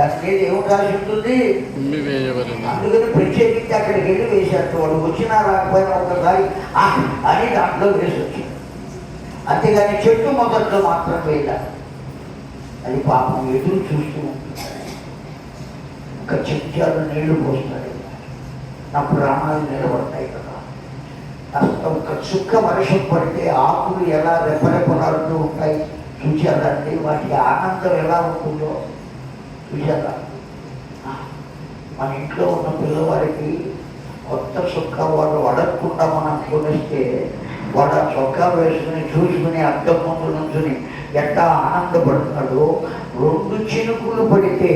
దాని మీద ఏమి రాసి ఉంటుంది అందుకని ప్రత్యేకించి అక్కడికి వెళ్ళి వేశారు. వాడు వచ్చినా రాకపోయినా ఒకసారి అని దాంట్లో వేసి వచ్చింది అంతేగాని చెట్టు మొదట్లో మాత్రం వేయాలి. అది పాపం ఎదురు చూస్తూ ఉంటుంది. ఒక చెంచాలు నీళ్ళు పోస్తాడు నా ప్రాణాలు నిలబడతాయి కదా. ఒక చుక్క వర్షం పడితే ఆకులు ఎలా రెపరెపలాడుతూ ఉంటాయి. చూశారండి వాటి ఆనందం ఎలా ఉంటుందో. చూశారా మన ఇంట్లో ఉన్న పిల్లవాడికి కొత్త చొక్కా వాళ్ళు అడగకుండా మనం కొనిస్తే వాడు ఆ చొక్కా వేసుకుని చూసుకుని అద్దం ముందు నుంచుని ఎంత ఆనందపడతాడో. రెండు చినుకులు పడితే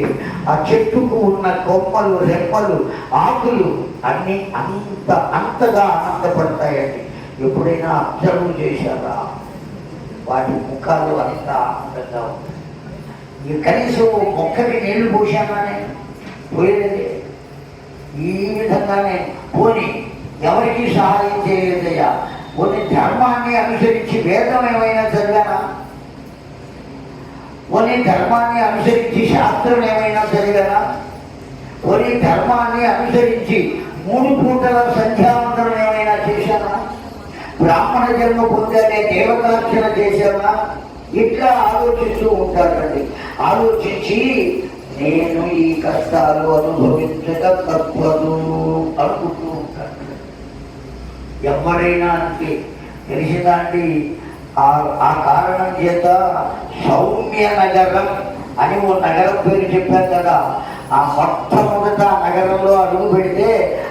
ఆ చెట్టుకు ఉన్న కొమ్మలు రెప్పలు ఆకులు అన్నీ అంత అంతగా ఆనందపడతాయండి. ఎప్పుడైనా అబ్జర్వ్ చేశారా? వాటి ముఖాలు అంత ఆనందంగా ఉంటాయి. కనీసం మొక్కకి నీళ్ళు పోసామానే పోయేది ఈ విధంగానే పోని ఎవరికి సహాయం చేయలేదయ్యా. కొన్ని ధర్మాన్ని అనుసరించి వేదం ఏమైనా చదివానా కొన్ని ధర్మాన్ని అనుసరించి శాస్త్రం ఏమైనా చదివానా కొన్ని ధర్మాన్ని అనుసరించి మూడు పూటల సంధ్యావంతరం ఏమైనా చేశానా? బ్రాహ్మణ జన్మ పొందానే దేవతార్చన చేశానా ఇట్లా ఆలోచిస్తూ ఉంటారండి. ఆలోచించి నేను ఈ కష్టాలు అనుభవించడం తప్పదు అనుకుంటూ ఉంటాను ఎవరైనా అంటే తెలిసిందండి ఆ ఆ కారణం చేత సౌమ్య నగరం అని ఓ నగరం పేరు చెప్పాను కదా. ఆ మొట్టమొదట ఆ నగరంలో అడుగు పెడితే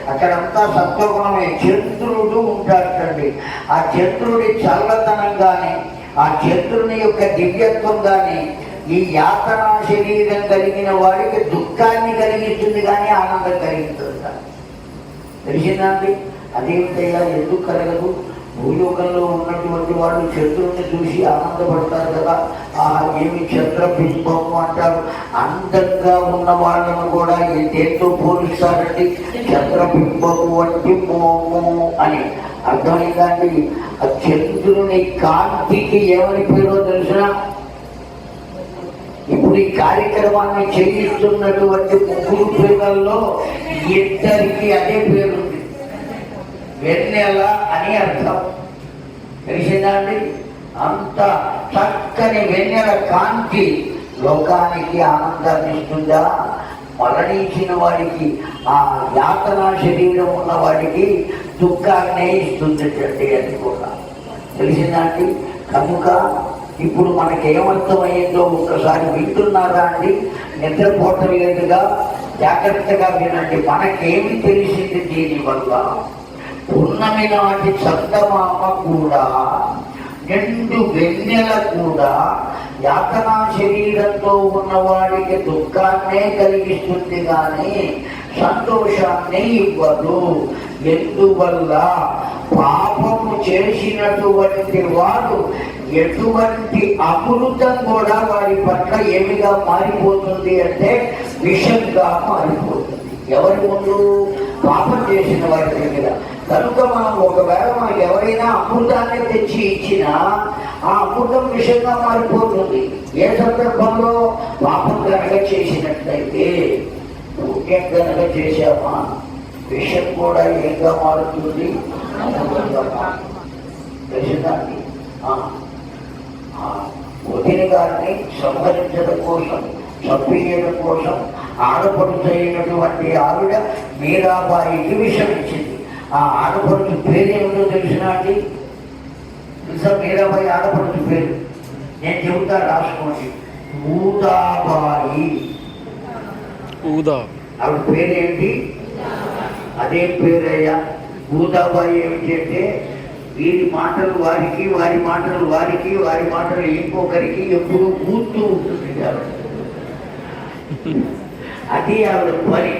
అక్కడంతా సత్వగుణమే. చంద్రుడు ఉంటాడండి ఆ చంద్రుడి చల్లతనం కానీ ఆ చంద్రుని యొక్క దివ్యత్వం కానీ ఈ యాతనా శరీరం కలిగిన వాడికి దుఃఖాన్ని కలిగిస్తుంది కానీ ఆనందం కలిగిస్తుంది కాదు. తెలిసిందా అండి? అదేమిటయ్యా? ఎందుకు కలగదు? భూలోకంలో ఉన్నటువంటి వాళ్ళు చంద్రుడిని చూసి ఆనందపడతారు కదా. ఆ ఏమి చంద్రబింబము అంటారు. అందంగా ఉన్న వాళ్ళను కూడా ఈ దేంతో పోలుస్తారండి చంద్రబింబము వంటి మోము అని. అర్థమైందండి ఆ చంద్రుని కాంతికి ఏమని పేరో తెలిసిన? ఇప్పుడు ఈ కార్యక్రమాన్ని చేయిస్తున్నటువంటి ముగ్గురు పిల్లల్లో ఇద్దరికి అదే పేరుంది. వెన్నెల అని అర్థం. తెలిసిందా అండి? అంత చక్కని వెన్నెల కాంతి లోకానికి ఆనందాన్ని ఇస్తుందా మరణించిన వాడికి ఆ యాతన శరీరం ఉన్న వాడికి దుఃఖాన్నే ఇస్తుంది అది కూడా. తెలిసిందా అండి? కనుక ఇప్పుడు మనకి ఏమర్థమయ్యిందో ఒక్కసారి వింటున్నారా అండి? నిద్రపోవటం లేదుగా జాగ్రత్తగా వినండి. మనకేమి తెలిసింది దీనివల్ల? పున్నమి నాటి చందమామ కూడా నిండు వెన్నెల కూడా యాతనా శరీరంతో ఉన్నవాడికి దుఃఖాన్నే కలిగిస్తుంది కానీ సంతోషాన్ని ఇవ్వదు. ఎందువల్ల? పాపము చేసినటువంటి వాడు ఎటువంటి అమృతం కూడా వారి పట్ల ఏమిగా మారిపోతుంది అంటే విషంగా మారిపోతుంది. ఎవరి ముందు పాపం చేసిన వారి దగ్గర? కనుక మనం ఒకవేళ మనకు ఎవరైనా అమృతాన్ని తెచ్చి ఇచ్చినా ఆ అమృతం విషంగా మారిపోతుంది. ఏ సందర్భంలో? పాపం కనుక చేసినట్లయితే పుణ్యం కనుక చేశామా? విషం కూడా ఏంగా మారుతుంది? అమృతంగా మారుతుంది. తెలిసిందండి వదిన గారిని సంహరించడం కోసం చంపేయడం కోసం ఆడపడుచు అయినటువంటి ఆవిడ మీరాబాయికి విషం ఇచ్చింది. ఆ ఆడపడుచు పేరేమిటో తెలిసిన అండి? తెలుసా? మీరాబాయి ఆడపడుచు పేరు? నేను చెబుతా రాసుకోండి. ఊదాబాయి. ఊదా ఆవిడ పేరేంటి? అదే పేరయ్యా. ఊదాబాయి ఏమిటి అంటే వీరి మాటలు వారికి వారి మాటలు వారికి వారి మాటలు ఇంకొకరికి ఎప్పుడు కూర్తూ ఉంటుంది అది ఆవిడ పని.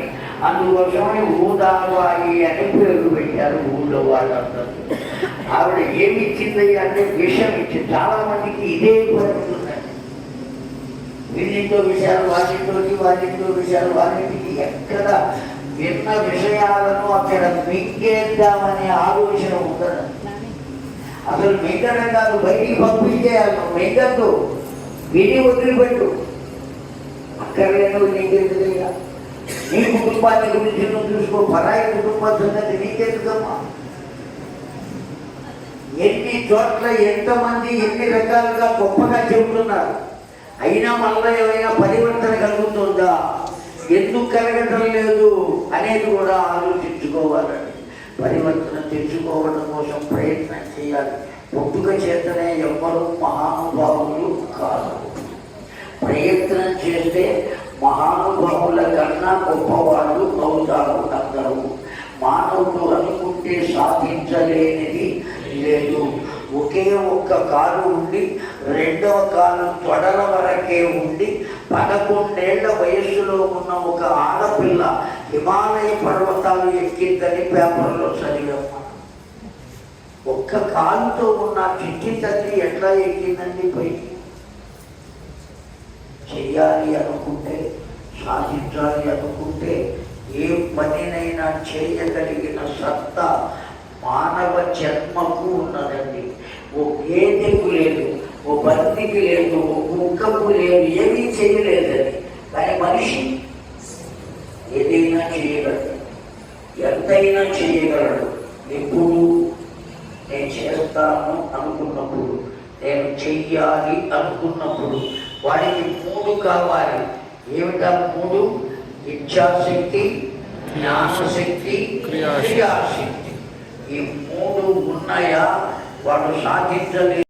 అందువల్ల ఊదావాయి అని పేరు పెట్టారు ఊళ్ళో వాళ్ళందరూ. ఆవిడ ఏమి ఇచ్చింది అంటే విషయం ఇచ్చింది చాలా మందికి ఇదే పని వీళ్ళింటో విషయాలు వాళ్ళింటోకి వాళ్ళింటో విషయాలు వాళ్ళింటికి ఎక్కడ విన్న విషయాలను అక్కడ మింగేద్దామనే ఆలోచన ఉండదు అసలు మింగడం కాదు బయటికి పంపించేయాలి. మింగద్దు విని వదిలిపెట్టు అక్కర్లేదు నీకెందుకయ్యా నీ కుటుంబాన్ని గురించి నువ్వు చూసుకో. పరాయి కుటుంబ సంగతి నీకెందుకమ్మా? ఎన్ని చోట్ల ఎంతమంది ఎన్ని రకాలుగా గొప్పగా చెబుతున్నారు. అయినా మనలో ఏమైనా పరివర్తన కలుగుతుందా? ఎందుకు కలగటం లేదు అనేది కూడా ఆలోచించుకోవాలండి. పరివర్తన తెచ్చుకోవడం కోసం ప్రయత్నం చేయాలి. పుట్టుక చేతనే ఎవ్వరూ మహానుభావులు కాదు ప్రయత్నం చేస్తే మహానుభావుల కన్నా గొప్పవాళ్ళు అవుతారు అందరూ. మానవుడు అనుకుంటే సాధించలేనిది లేదు. ఒకే ఒక్క కాలు ఉండి రెండవ కాలు తొడల వరకే ఉండి పదకొండేళ్ళ వయస్సులో ఉన్న ఒక ఆడపిల్ల హిమాలయ పర్వతాలు ఎక్కిందని పేపర్లో చదివాము ఒక్క కాలుతో ఉన్న చిట్టి తల్లి ఎట్లా ఎక్కిందండి పైకి చెయ్యాలి అనుకుంటే సాధించాలి అనుకుంటే ఏ పనినైనా చేయగలిగిన సత్తా మానవ జన్మకు ఉన్నదండి. ఓ దిక్కు లేదు. ఓ బంతికి లేదు ఓ కుక్కకు లేదు ఏమీ చేయలేదని కానీ మనిషి ఏదైనా చేయగలడు. ఎంతైనా చేయగలడు. ఎప్పుడు నేను చేస్తాను అనుకున్నప్పుడు నేను చెయ్యాలి అనుకున్నప్పుడు వాడికి మూడు కావాలి. ఏమిటా మూడు? ఇచ్ఛాశక్తి జ్ఞానశక్తి క్రియాశక్తి. ఈ మూడు ఉన్నాయా? వాడు సాధించలే